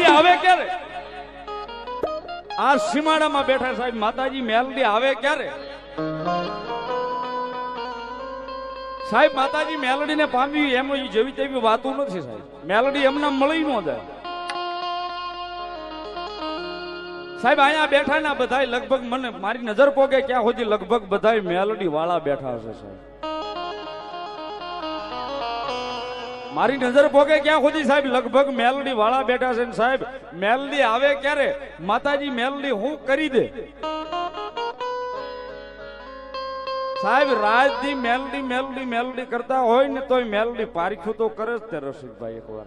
મેલડી આવે ક્યારે? આ સીમાડામાં બેઠા સાહેબ, માતાજી, મેલડી આવે ક્યારે? સાહેબ, માતાજી, મેલડીને પામવી એમ જેવી તેવી વાતો નથી સાહેબ. મેલડી એમના મળી ન જાય. સાહેબ, અહીંયા બેઠા ના બધાય લગભગ મને મારી નજર પોગે, ક્યાં સુધી લગભગ બધા મેલડી વાળા બેઠા હશે સાહેબ. મારી નજર ભોગે ક્યાં સુધી સાહેબ? લગભગ મેલડી વાળા બેઠા છે સાહેબ. મેલડી આવે ક્યારે? માતાજી, મેલડી, હું કરી દે. સાહેબ રાજની મેલડી મેલડી મેલડી કરતા હોય ને તોય મેલડી પારખ્યું તો કરે જ તે રસિકભાઈ એકવાર.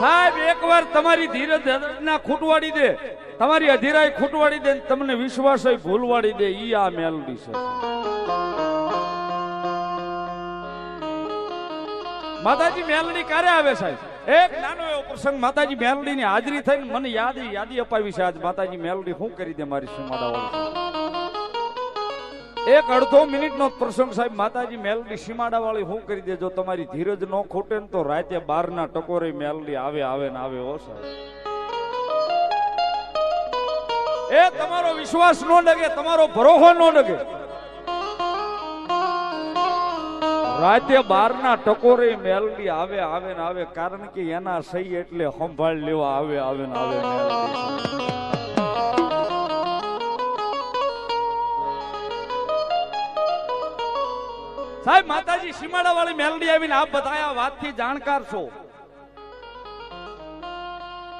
સાહેબ, એકવાર તમારી ધીરજ ના ખૂટવાડી દે. તમારી અધીરાઈ ખૂટવાડી દે તમને વિશ્વાસ ભૂલવાડી દે. ઈ આ મેલડી છે. માતાજી મેલડી ક્યારે આવે સાહેબ? એક નાનો એવો પ્રસંગ, માતાજી મેલડી ની હાજરી થઈને મને યાદી યાદી અપાવી છે આજ. માતાજી મેલડી શું કરી દે મારી સીમાડા એક અડધો મિનિટ નો પ્રસંગ સાહેબ, માતાજી મેલડી સીમાડા વાળી શું કરી દે. જો તમારી ધીરજ ન ખૂટે ને તો રાતે બાર ના ટકોરે મેલડી આવે આવે ને આવે હો સાહેબ. એ તમારો વિશ્વાસ નો ડગે, તમારો ભરોસો નો ડગે. રાતે બાર ના ટકોરે મેલડી આવે આવે ને આવે. કારણ કે એના સહી એટલે સંભાળ લેવા આવે આવે ને આવે સાહેબ, માતાજી સીમાડા વાળી મેલડી આવીને આપ બતાયા વાતથી જાણકાર છો.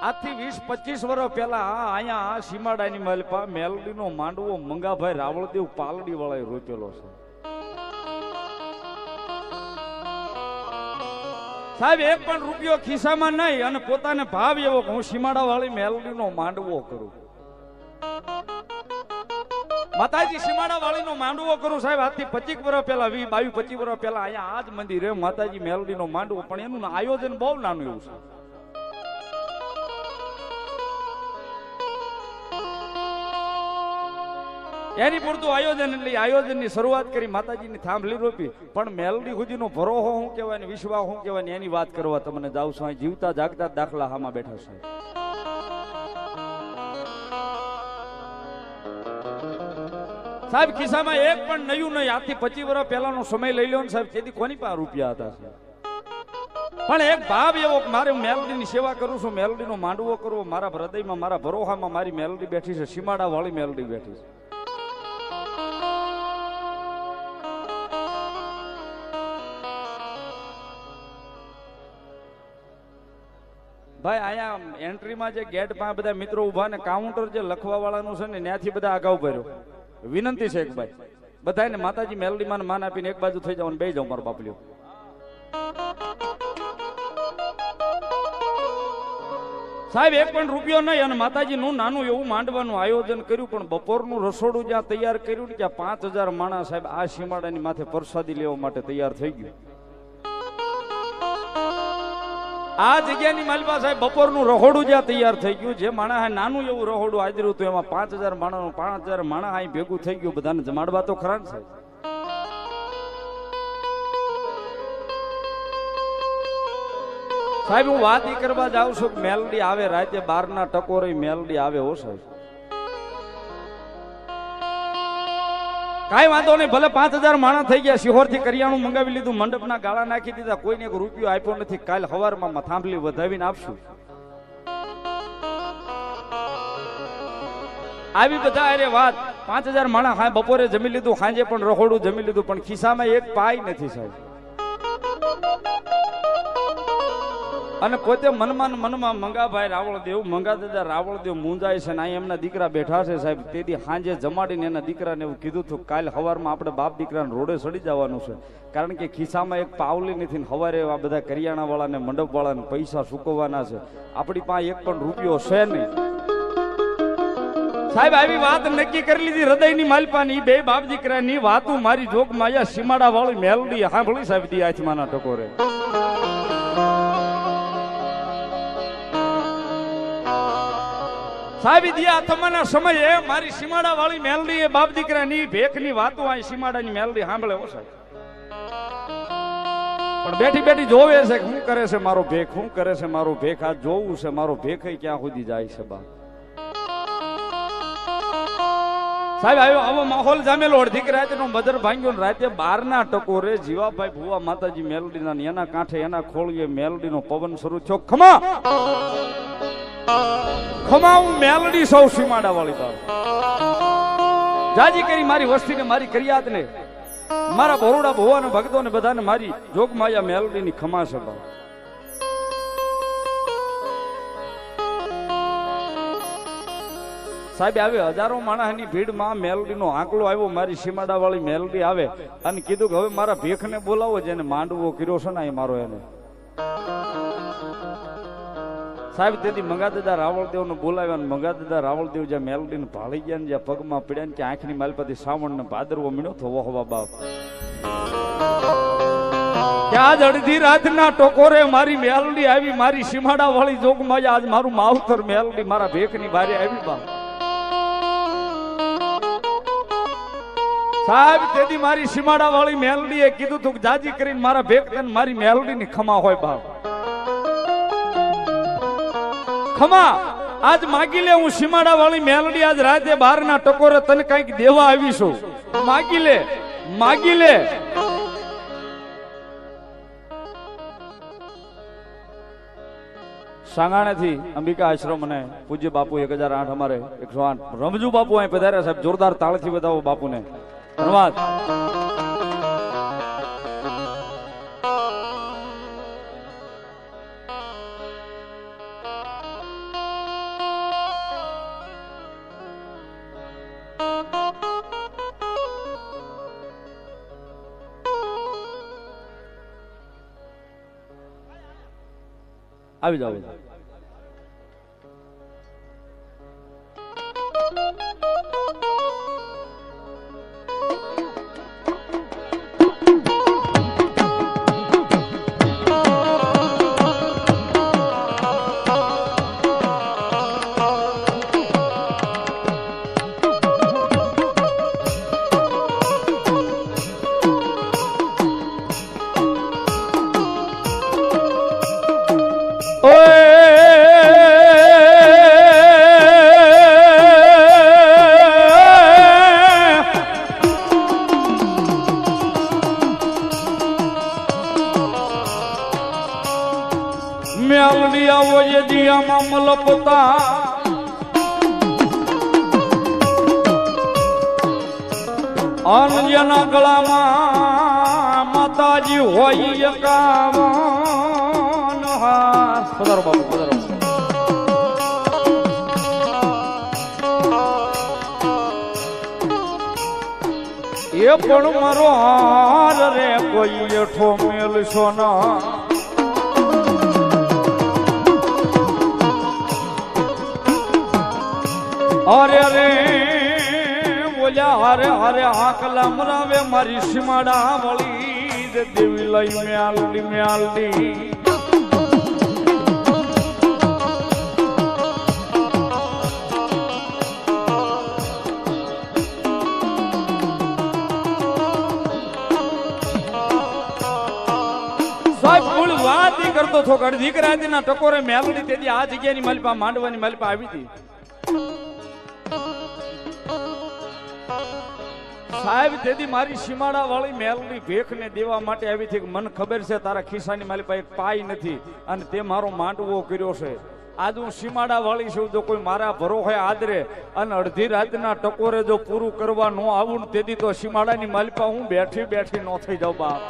આજથી વીસ, પચીસ વર્ષ પહેલા અહીંયા સીમાડાની માલપા મેલડીનો માંડવો મંગાભાઈ રાવળદેવ પાલડી વાળાએ રોપેલો છે. સાહેબ, એક પણ રૂપિયો ખિસ્સામાં નહીં અને પોતાને ભાવ એવો હું સીમાડા વાળી મેલડીનો માંડવો કરું. માતાજી સીમાડા વાળીનો માંડવો કરું સાહેબ. આજથી પચીસ વર્ષ પહેલા વી બાવીસ, પચીસ વર્ષ પહેલા અહીંયા આ જ મંદિરે માતાજી મેલડીનો માંડવો. પણ એનું આયોજન બહુ નાનું એવું છે. એની પૂરતું આયોજન એટલે આયોજનની શરૂઆત કરી માતાજીની થાંભલી રોપી. પણ મેલડી સુધીનો ભરોહો શું કહેવાય ને વિશ્વાસ શું કહેવાય ને એની વાત કરવા તમને જાઉં છું. જીવતા જાગતા દાખલા હામાં બેઠા છે. સાહેબ, ખિસ્સામાં એક પણ નયું નહીં. આજથી પચીસ વર્ષ પહેલાનો સમય લઈ લો ને સાહેબ. તેથી કોની પાસે રૂપિયા હતા સાહેબ? પણ એક ભાવ એવો મારે હું મેલડીની સેવા કરું છું, મેલડીનો માંડવો કરવો મારા હૃદયમાં, મારા ભરોહામાં મારી મેલડી બેઠી છે. સીમાડા વાળી મેલડી બેઠી છે. ભાઈ, અહીંયા એન્ટ્રીમાં જે ગેટ પાસે બધા મિત્રો ઊભા ને કાઉન્ટર જે લખવા વાળાનું છે ને, ત્યાંથી બધા અગાઉ ભર્યો. વિનંતી છે એક ભાઈ. બધાને માતાજી મેલડીમાં માન આપીને એક બાજુ થઈ જાવ બે જાવ મારો બાપલ્યો સાહેબ, એક પણ રૂપિયો નહીં અને માતાજીનું નાનું એવું માંડવાનું આયોજન કર્યું, પણ બપોરનું રસોડું જ્યાં તૈયાર કર્યું ત્યાં પાંચ હજાર માણસ સાહેબ આ સીમાડાની માથે પ્રસાદી લેવા માટે તૈયાર થઈ ગયું. આ જગ્યાની માલપા સાહેબ બપોરનું રહોડું જ્યાં તૈયાર થઈ ગયું, જે માણસ આ નાનું એવું રહોડું આજરું હતું, એમાં પાંચ હજાર માણસનું, પાંચ હજાર માણસ અહીં ભેગું થઈ ગયું, બધાને જમાડવા તો ખરા ને સાહેબ? સાહેબ, હું વાત કરવા જાઉં છું મેલડી આવે રાતે બારના ટકોરે, મેલડી આવે હો સાહેબ. કાંઈ વાંધો નહીં, ભલે પાંચ હજાર માણસ થઈ ગયા શિહોરથી કરિયાણું મંગાવી લીધું, મંડપના ગાળા નાખી દીધા, કોઈને એક રૂપિયો આપ્યો નથી. કાલ હવારમાં થાંભલી વધાવીને આપશું. આવી બધા અરે વાત. પાંચ હજાર માણસ હા, બપોરે જમી લીધું, સાંજે પણ રહોડું જમી લીધું, પણ ખિસ્સામાં એક પાય નથી સાહેબ. અને પોતે મનમાં મનમાં મંગાભાઈ રાવળદેવ, મંગા દાદા રાવળદેવ મુંજાય છે ને અહીં એમના દીકરા બેઠા છે સાહેબ. તેથી સાંજે જમાડીને એના દીકરાને એવું કીધું હતું, કાલ હવારમાં આપણે બાપ દીકરાને રોડે સડી જવાનું છે. કારણ કે ખિસ્સામાં એક પાવલી નથી ને હવારે આ બધા કરિયાણાવાળાને મંડપવાળાને મંડપ વાળાને પૈસા ચૂકવવાના છે. આપણી પાસે એક પણ રૂપિયો છે નહીં. સાહેબ, આવી વાત નક્કી કરી લીધી હૃદયની માલપાની. બે બાપ દીકરાની વાતું મારી જોગમાં સીમાડા વાળી મેલડી સાંભળી સાહેબ, દી આથમાના ટકોરે. સાહેબ દિયા તમારા સમયે મારી સીમાડા વાળી મેલડી એ બાપ દીકરાની ભેખની વાતો આ સીમાડાની મેલડી સાંભળે હો સાહેબ. પણ બેઠી બેઠી જોવે છે શું કરે છે મારો ભેખ, શું કરે છે મારો ભેખ? આ જોવું છે મારો ભેખ ક્યાં સુધી જાય છે બા સાહેબ, આવ્યો, આવો માહોલ જામેલો અડધી રાતે નો બદર ભાંગ્યો ને રાતે બારના ટકોરે જીવાભાઈ ભુવા માતાજી મેલડીના ના એના કાંઠે એના ખોળીએ મેલડીનો પવન શરૂ થયો. ખમા! ખમા મેલડી સૌ સીમાડા વાળી બાપ. જાજી કરી મારી વસ્તીને મારી કરિયાતને મારા બરોડા ભક્તો ને બધાને મારી જોગમાયા મેલડીની ખમા છે સાહેબ, આવે હજારો માણસની ભીડમાં મેલડીનો આંકડો આવ્યો, મારી સીમાડા વાળી મેલડી આવે અને કીધું કે હવે મારા ભેખને બોલાવો, જેને માંડવો કર્યો છે ને, એ મારો એને. સાહેબ તેથી મંગાદાદા રાવળદેવ ને બોલાવ્યા અને મંગાદાદા રાવળદેવ જ્યાં મેલડી ને ભાળી ગયા ને જ્યાં પગમાં પડ્યા ને ત્યાં આંખની માલપતિ શ્રાવણ ને ભાદરવો મીણો તો હવા બાપ ત્યાં જ અડધી રાતના ટોકોરે મારી મેલડી આવી, મારી સીમાડા વાળી જોગમાં આજ મારું માવતર મેલડી, મારા ભેખની બારે આવી બાપ. સાહેબ, તેથી મારી સીમાડા વાળી એ કીધું તું જાજી કરીને મારા ભેખ મારી મેલડી ની ખમા હોય બાપ. ખમા, આજ માગી લે હું સીમાડા વાળી મેલડી આજ રાતે બાર ના ટકોરે તને કંઈક દેવા આવીશું માગી લે માગી લે. સાંગાણેથી અંબિકા આશ્રમ અને પૂજ્ય બાપુ એક હજાર આઠ અમારે એકસો આઠ. રમજુ બાપુ અહીં પધાર્યા સાહેબ, જોરદાર તાળથી બતાવો બાપુને. ધન્યવાદ. આવી જાવ એ દિયામાં મલપતા ગળામાં માતાજી હોય બાપુ, પધારો. એ પણ મારો હાર રે, કોઈ એઠો મેલશો ના. અરે રે બોલ્યા હરે હરે આકલા મરાવે મારી સીમાડા વળી દે દેવી લઈ મ્યાલડી મ્યાલડી. કરતો છો દીકરા દીના ટકોરે મેલડી તેથી આ જગ્યાની માલિપા માંડવાની માલિપા આવી હતી. સાહેબ, તેથી મારી સીમાડા વાળી મેલની ભેખ ને દેવા માટે આવી છે મને ખબર છે તારા ખિસ્સાની મારી પાસે પાય નથી અને તે મારો માંડવો કર્યો છે. આજ હું સીમાડા વાળી છું, જો કોઈ મારા ભરોહે આદરે અને અડધી રાતના ટકોરે જો પૂરું કરવા ન આવું તેથી તો સીમાડાની માલિપા હું બેઠી બેઠી ન થઈ જાઉં બાપ.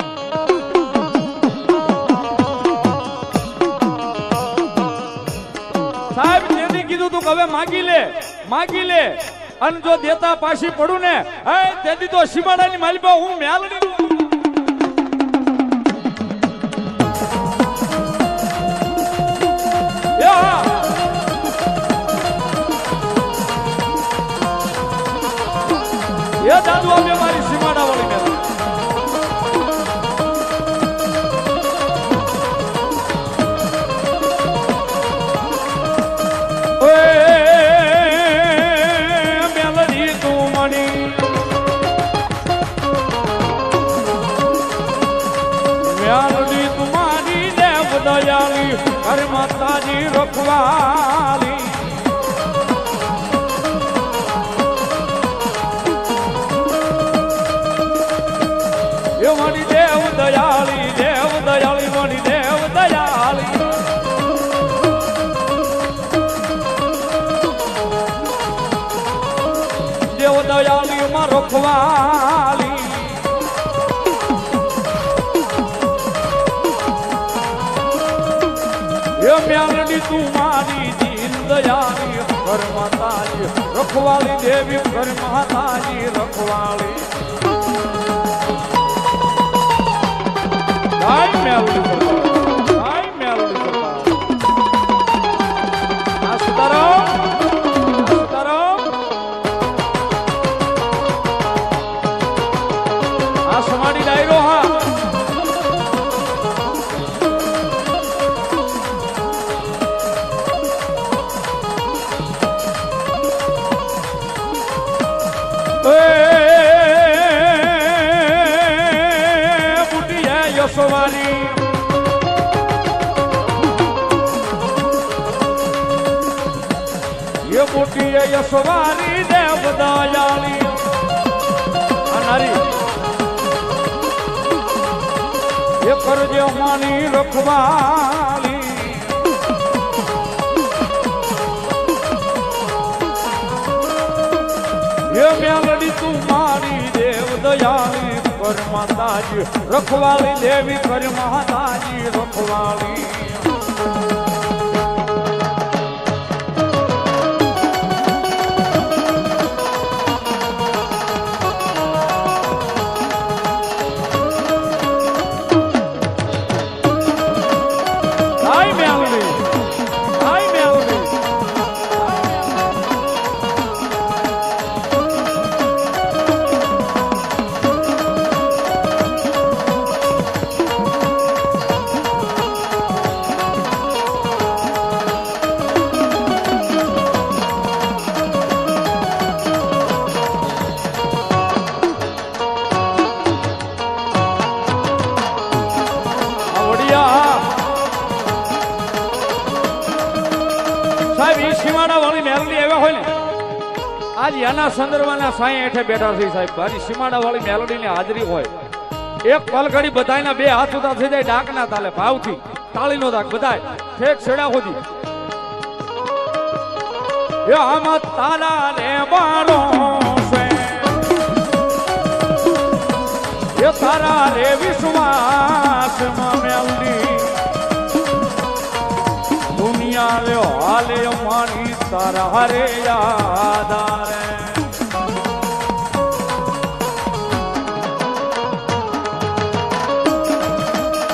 સાહેબ, તેથી કીધું તું હવે માગી લે માગી લે. અને જો દેતા પાછી પડું ને એ તેથી તો સીમાડાની માલિપા હું મેલડી. દાદુ અમે માતાજી રખવાલી એ મ્યાલડી તું મારી દયાળી ઘર માતાજી રખવાળી દેવી ઘર માતાજી રખવાળી હાય મેલડી બુટિયા યશોવાની દેવ દયાળી અનારી નારી. એ કરજે માની રખવાલી. એ મેલડી તું મારી દેવ દયાળી કર માતાજી રખવાળી દેવી કર માતાજી રખવાળી આવ્યા હોય ને? આજ એના સંદર્ભના સાંઈ હેઠે બેઠા છે સાહેબ. મારી સીમાડા વાળી મેલડી ની હાજરી હોય. એક પલઘડી બધાયના બે હાથ ઉતા થઈ જાય, ડાકના તાલે, ભાવથી. તાળીનો દાગ બધાય. ઠેક છેડા સુધી. એ આમાં તારા રે બારો છે. એ તારા રે વિશ્વાસમાં મેલડી હરે રે યાદારે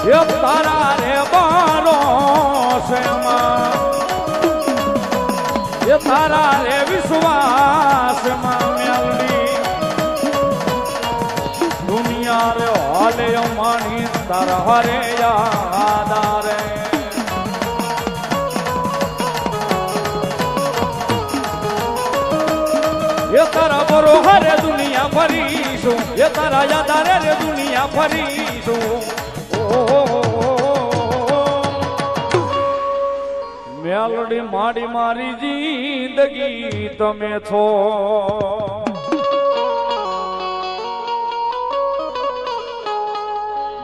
એ તારા રે બારો છે માં એ તારા રે વિશ્વાસમાં મેલડી દુનિયા રે હાલે માણી તારા હરે યાદારે હરે દુનિયા ફરીશું એ તારા યાદારે રે દુનિયા ફરીશું મેલડી માડી મારી જિંદગી તમે છો.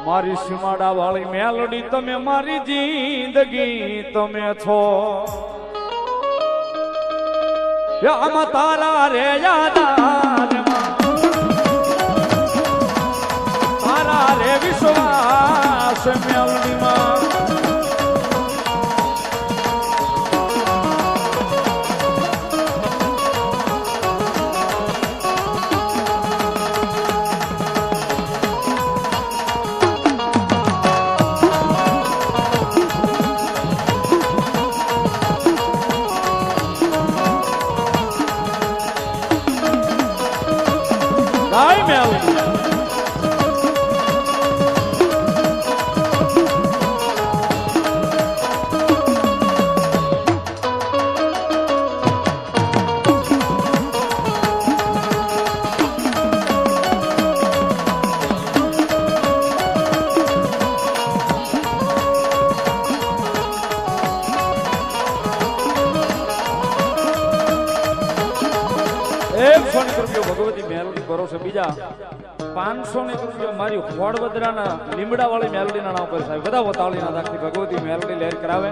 મારી સીમાડા વાળી મેલડી તમે મારી જિંદગી તમે છો. આમાં તારા રે યાદારમાં તારા રે વિશ્વાસ મેલડીમાં પાંચસો ને રૂપિયો મારી હોડવદરાના લીમડાવાળી મેલડીના નામ પર સાહેબ. બધા તાળીના દાખલી ભગવતી મેલડી લહેર કરાવે.